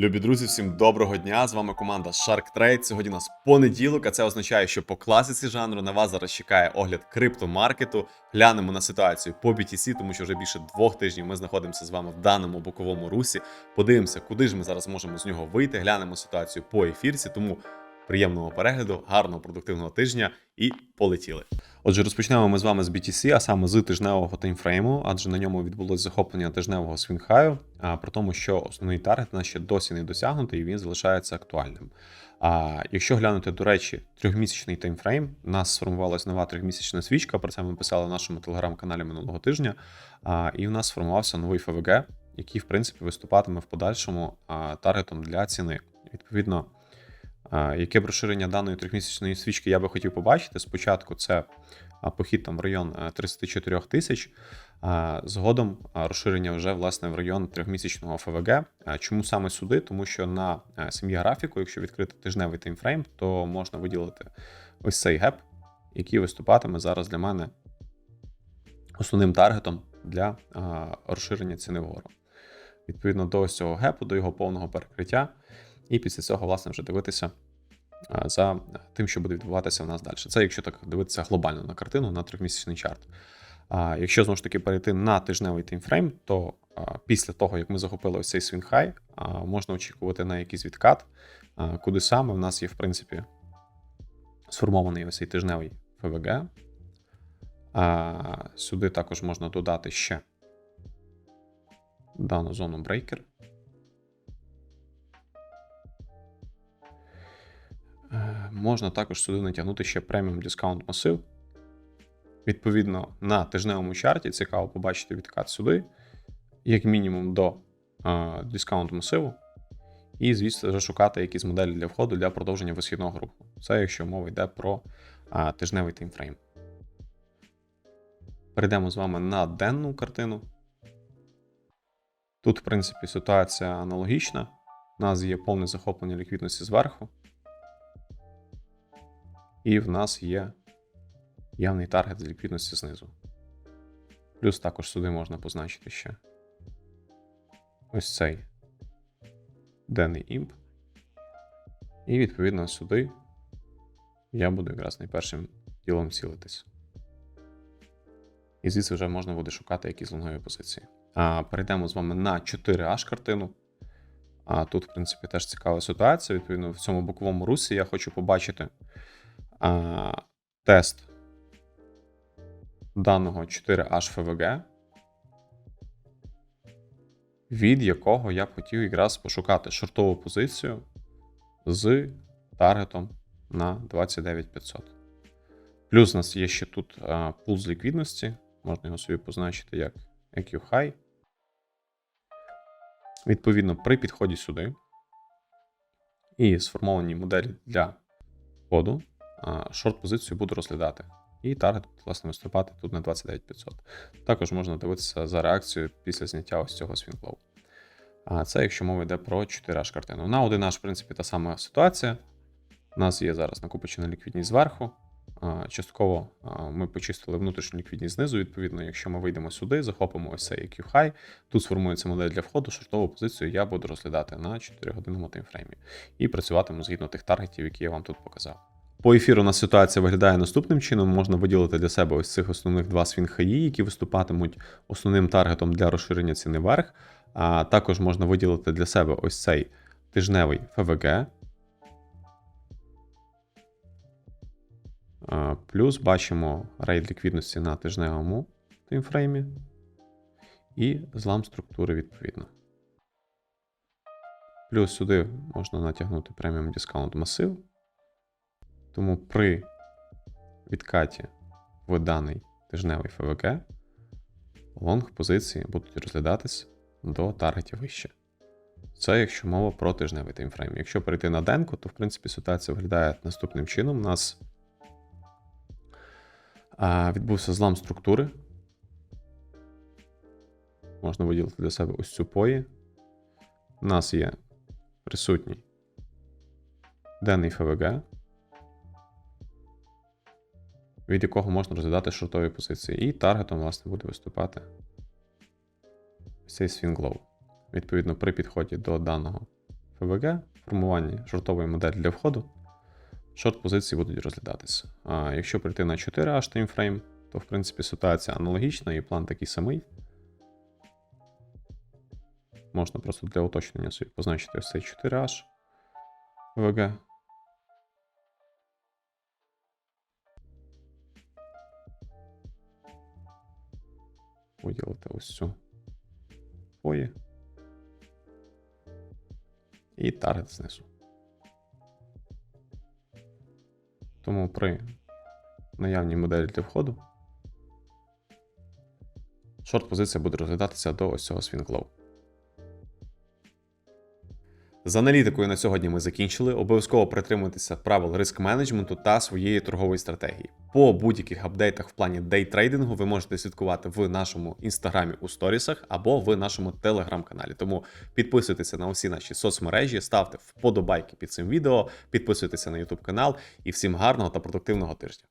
Любі друзі, всім доброго дня! З вами команда Shark Trade. Сьогодні у нас понеділок, а це означає, що по класиці жанру на вас зараз чекає огляд криптомаркету. Глянемо на ситуацію по BTC, тому що вже більше двох тижнів ми знаходимося з вами в даному боковому русі. Подивимося, куди ж ми зараз можемо з нього вийти. Глянемо ситуацію по ефірці. Тому приємного перегляду, гарного продуктивного тижня і полетіли. Отже, розпочнемо ми з вами з BTC, а саме з тижневого таймфрейму, адже на ньому відбулось захоплення тижневого свінхаю, а при тому, що основний таргет у нас ще досі не досягнутий, і він залишається актуальним. А якщо глянути, до речі, трьохмісячний таймфрейм, у нас сформувалась нова трьохмісячна свічка. Про це ми писали в нашому телеграм-каналі минулого тижня. А, і у нас сформувався новий ФВГ, який, в принципі, виступатиме в подальшому таргетом для ціни. Відповідно. Яке б розширення даної трьохмісячної свічки я би хотів побачити? Спочатку це похід там в район е, 34 тисяч, згодом розширення вже власне в район трьохмісячного ФВГ. Чому саме сюди? Тому що на е, сім'ї графіку, якщо відкрити тижневий таймфрейм, то можна виділити ось цей геп, який виступатиме зараз для мене основним таргетом для розширення ціни вгору. Відповідно до ось цього гепу, до його повного перекриття. І після цього, власне, вже дивитися за тим, що буде відбуватися в нас далі. Це якщо так дивитися глобально на картину, на трьохмісячний чарт. А якщо знову ж таки перейти на тижневий таймфрейм, то після того, як ми захопили ось цей свінхай, можна очікувати на якийсь відкат, куди саме в нас є, в принципі, сформований ось цей тижневий ФВГ. А, Сюди також можна додати ще дану зону брейкер. Можна також сюди натягнути ще преміум дискаунт масив. Відповідно, на тижневому чарті цікаво побачити відкат сюди, як мінімум до е, дискаунт масиву. І, звісно, вже шукати якісь моделі для входу для продовження висхідного руху. Це якщо мова йде про е, тижневий таймфрейм. Перейдемо з вами на денну картину. Тут, в принципі, ситуація аналогічна. У нас є повне захоплення ліквідності зверху. І в нас є явний таргет з ліквідності знизу. Плюс також сюди можна позначити ще ось цей денний імп. І відповідно сюди я буду якраз найпершим ділом цілитись. І звідси вже можна буде шукати якісь лонгові позиції. А, Перейдемо з вами на 4H картину. А тут, в принципі, теж цікава ситуація. Відповідно, в цьому боковому русі я хочу побачити а, тест даного 4H FVG, від якого я б хотів якраз пошукати шортову позицію з таргетом на 29500. Плюс у нас є ще тут а, пул з ліквідності, можна його собі позначити як EQ High. Відповідно, при підході сюди і сформовані моделі для входу, шорт-позицію буду розглядати. І таргет, власне, виступати тут на 29500. Також можна дивитися за реакцією після зняття ось цього свінклоу. А це якщо мова йде про 4H картину. На 1H, в принципі, та сама ситуація. У нас є зараз накопичена ліквідність зверху. Частково ми почистили внутрішню ліквідність знизу. Відповідно, якщо ми вийдемо сюди, захопимо ось цей EQ High, тут сформується модель для входу, шортову позицію я буду розглядати на 4 годинному таймфреймі і працюватиму згідно тих таргетів, які я вам тут показав. По ефіру у нас ситуація виглядає наступним чином. Можна виділити для себе ось цих основних два свінхаї, які виступатимуть основним таргетом для розширення ціни вверх. А також можна виділити для себе ось цей тижневий ФВГ. Плюс бачимо рейд ліквідності на тижневому таймфреймі і злам структури відповідно. Плюс сюди можна натягнути преміум дискаунт масив. Тому при відкаті в даний тижневий ФВК лонг позиції будуть розглядатись до таргетів вище. Це якщо мова про тижневий таймфрейм. Якщо перейти на денку, то в принципі ситуація виглядає наступним чином. У нас відбувся злам структури. Можна виділити для себе ось цю пої. У нас є присутній денний ФВГ. Від якого можна розглядати шортові позиції. І таргетом, власне, буде виступати цей свінглоу. Відповідно, при підході до даного ФВГ, формування шортової моделі для входу. Шорт позиції будуть розглядатися. А якщо прийти на 4H таймфрейм, то в принципі ситуація аналогічна і план такий самий. Можна просто для уточнення собі позначити цей 4H ВГ. Виділити ось цю фої. І таргет знизу. Тому при наявній моделі для входу шорт позиція буде розглядатися до ось цього low. З аналітикою на сьогодні ми закінчили. Обов'язково притримуйтеся правил риск менеджменту та своєї торгової стратегії. По будь-яких апдейтах в плані дейтрейдингу ви можете слідкувати в нашому інстаграмі у сторісах або в нашому телеграм-каналі. Тому підписуйтеся на усі наші соцмережі, ставте вподобайки під цим відео, підписуйтеся на YouTube канал і всім гарного та продуктивного тижня.